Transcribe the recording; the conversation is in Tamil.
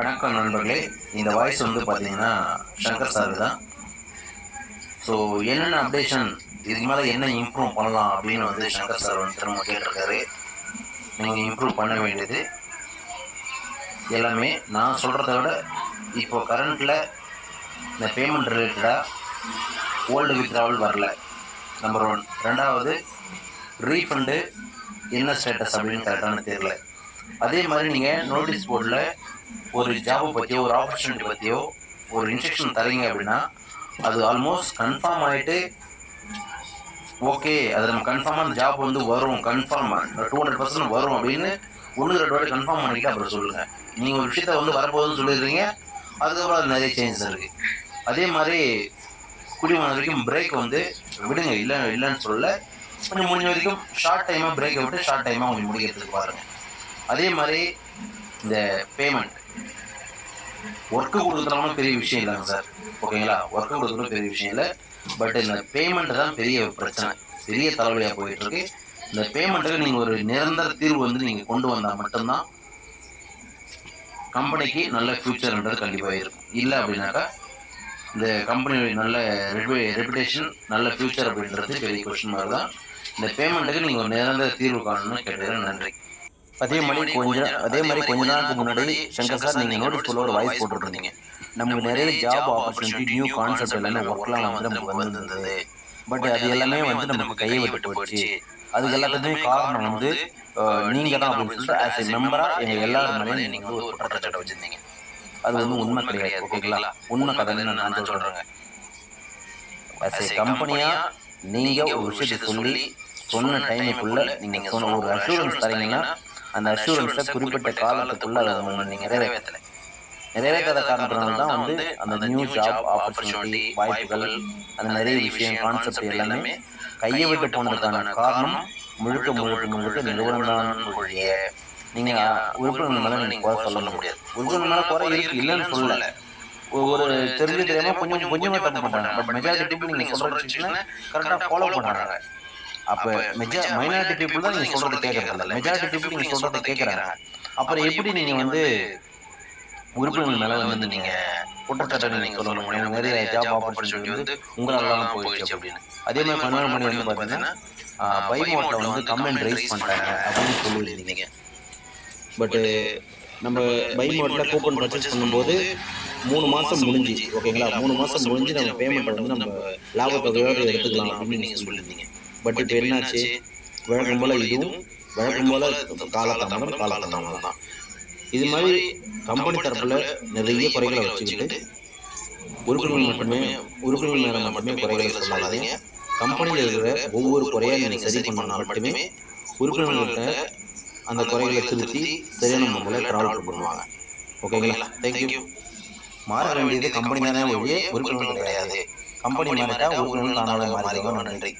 வணக்கம் நண்பர்களே. இந்த வாய்ஸ் வந்து பார்த்தீங்கன்னா சங்கர் சார் தான். ஸோ என்னென்ன அப்டேஷன் இதுக்கு மேலே என்ன இம்ப்ரூவ் பண்ணலாம் அப்படின்னு வந்து சங்கர் சார் வந்து திரும்ப கேட்டிருக்காரு. நீங்கள் இம்ப்ரூவ் பண்ண வேண்டியது எல்லாமே நான் சொல்கிறத விட இப்போ கரண்ட்டில் இந்த பேமெண்ட் ரிலேட்டடாக ஓல்டு வித்ராவல் வரல. நம்பர் ஒன் ரெண்டாவது ரீஃபண்டு என்ன ஸ்டேட்டஸ் அப்படின்னு கரெக்டான தெரியல. அதே மாதிரி நீங்கள் நோட்டீஸ் போர்டில் ஒரு ஜாபை பற்றியோ ஒரு ஆப்பர்ச்சுனிட்டி பற்றியோ ஒரு இன்ஸ்ட்ரக்ஷன் தரீங்க அப்படின்னா அது ஆல்மோஸ்ட் கன்ஃபார்ம் ஆகிட்டு ஓகே அது நம்ம கன்ஃபார்மாக அந்த ஜாப் வந்து வரும் கன்ஃபார்ம் டூ ஹண்ட்ரட் பர்சன்ட் வரும் அப்படின்னு ஒன்று ரெண்டு வாட்டி கன்ஃபார்ம் பண்ணிட்டு அப்புறம் சொல்லுங்கள் நீங்கள் ஒரு விஷயத்த வந்து வரப்போகுதுன்னு சொல்லிடுறீங்க அதுக்கப்புறம் அது நிறைய சேஞ்சஸ் இருக்குது அதே மாதிரி குடிமகன் வரைக்கும் பிரேக் வந்து விடுங்க இல்லை இல்லைன்னு சொல்லலை. கொஞ்சம் முடிஞ்ச வரைக்கும் ஷார்ட் டைமாக பிரேக்கை விட்டு ஷார்ட் டைமாக கொஞ்சம் முடிக்கிறதுக்கு பாருங்கள் அதே மாதிரி இந்த பேமெண்ட் ஒர்க்கு கொடுக்குறவங்களும் பெரிய விஷயம் இல்லைங்க சார் ஓகேங்களா ஒர்க்கு கொடுக்குறது பெரிய விஷயம் இல்லை. பட் இந்த பேமெண்ட் தான் பெரிய பிரச்சனை. பெரிய தலைவலியாக போயிட்டு இருக்கு இந்த பேமெண்ட்டுக்கு நீங்கள் ஒரு நிரந்தர தீர்வு வந்து நீங்கள் கொண்டு வந்தால் மட்டும்தான் கம்பெனிக்கு நல்ல ஃப்யூச்சர்ன்றது கண்டிப்பாக இருக்கும். இல்லை அப்படின்னாக்கா இந்த கம்பெனி நல்ல ரெப்புடேஷன் நல்ல ஃப்யூச்சர் அப்படின்றது பெரிய கொஸ்டின் மாதிரி தான். இந்த பேமெண்ட்டுக்கு நீங்கள் ஒரு நிரந்தர தீர்வு காணணும்னு கேட்டது நன்றி. அதே மாதிரி கொஞ்ச அதே மாதிரி கொஞ்ச நாளுக்கு முன்னாடி சங்கர் சார் நீங்கள் நோட்டீஸ் போல ஒரு வாய்ஸ் போட்டுருந்தீங்க. நமக்கு நிறைய ஜாப் ஆப்பர்ச்சுனிட்டி நியூ கான்செப்ட் எல்லாமே ஒர்க்லாம் வந்து நமக்கு வந்திருந்தது பட் அது எல்லாமே வந்து நமக்கு கையை விட்டு போச்சு. அதுக்கு எல்லாத்துக்குமே காரணம் வந்து நீங்கள் தான் அப்படின்னு சொல்லிட்டு ஆஸ் எ மெம்பராக எங்கள் எல்லாரும் மேலேயும் நீங்கள் வந்து ஒரு குற்றச்சாட்டை வச்சுருந்தீங்க. அது வந்து உண்மை கிடையாது. ஓகேங்களா? உண்மை கதைன்னு நான் சொல்கிறேங்க ஆஸ் எ கம்பெனியாக நீங்கள் ஒரு விஷயத்தை சொல்லி சொன்ன டைமுக்குள்ள நீங்கள் சொன்ன ஒரு அஷூரன்ஸ் தரீங்கன்னா அந்த அஷூரன்ஸை குறிப்பிட்ட காலத்துக்குள்ள அதை அவங்க நீங்கள் நிறைவேற்றலை. நிறைவேற்றாத காரணத்தினால தான் வந்து அந்த நியூ ஜாப் ஆப்பர்ச்சுனிட்டி வாய்ப்புகள் அந்த நிறைய விஷயம் கான்செப்ட் எல்லாமே கையை விட்டு போனதுக்கான காரணம் முழுக்க முழுக்க முழுக்க நிறுவனம் தான் ஒழிய நீங்கள் உறுப்பினர் மேலே நீங்கள் குறை சொல்ல முடியாது. உறுப்பினர் மேலே குறை இருக்கு இல்லைன்னு சொல்லலை. ஒரு தெரிஞ்சு தெரியாம கொஞ்சம் கொஞ்சமாக தப்பு பண்ணுறாங்க பட் மெஜாரிட்டி நீங்கள் சொல்கிற விஷயங்களை கரெக்டாக ஃபாலோ பண்ணுறாங்க அப்போ மெஜா மைனாரிட்டி பீப்புள் தான் நீங்கள் சொல்கிறத கேட்கறதில்ல மெஜாரிட்டி பீப்புள் நீங்கள் சொல்கிறத கேட்குறாங்க அப்புறம் எப்படி நீங்கள் வந்து உறுப்பினர்கள் மேலே வந்து நீங்கள் குற்றச்சாட்டு நீங்கள் சொல்ல முடியும் நிறைய ஜாப் ஆப்பர்ச்சுனிட்டி வந்து உங்களால தான் போயிடுச்சு அப்படின்னு. அதே மாதிரி பன்னெண்டு மணி வந்து பார்த்தீங்கன்னா பை மோட்டில் வந்து கம்ப்ளைண்ட் ரைஸ் பண்ணிட்டாங்க அப்படின்னு சொல்லியிருந்தீங்க பட்டு நம்ம பை மோட்டில் கூப்பன் பர்ச்சேஸ் பண்ணும்போது மூணு மாதம் முடிஞ்சு. ஓகேங்களா? மூணு மாதம் முடிஞ்சு நம்ம பேமெண்ட் வந்து நம்ம லாபத்தொகையோடு எடுத்துக்கலாம் அப்படின்னு நீங்கள் சொல்லியிருந்தீங்க பட் இப்போ என்னாச்சு? வழக்கம் போல் இதுவும் வழக்கம் போல் காலதாமதம் காலதாமதம் தான். இது மாதிரி கம்பெனி தரப்பில் நிறைய குறைகளை வச்சுக்கிட்டு உறுப்பினர்கள் மட்டுமே உறுப்பினர்கள் மேலே மட்டுமே குறைகளை சொல்லாதீங்க. கம்பெனியில் இருக்கிற ஒவ்வொரு குறையாக நீங்கள் சரி பண்ணால் மட்டுமே உறுப்பினர்கள்ட்ட அந்த குறைகளை திருத்தி சரியான முறையில் ட்ராவல் பண்ணுவாங்க. ஓகேங்களா? தேங்க்யூ மாற வேண்டியது கம்பெனி தானே ஒழிய உறுப்பினர்கள் கிடையாது. கம்பெனி மாறிட்டா உறுப்பினர்கள் தானாக மாறிடுவாங்க. நன்றி.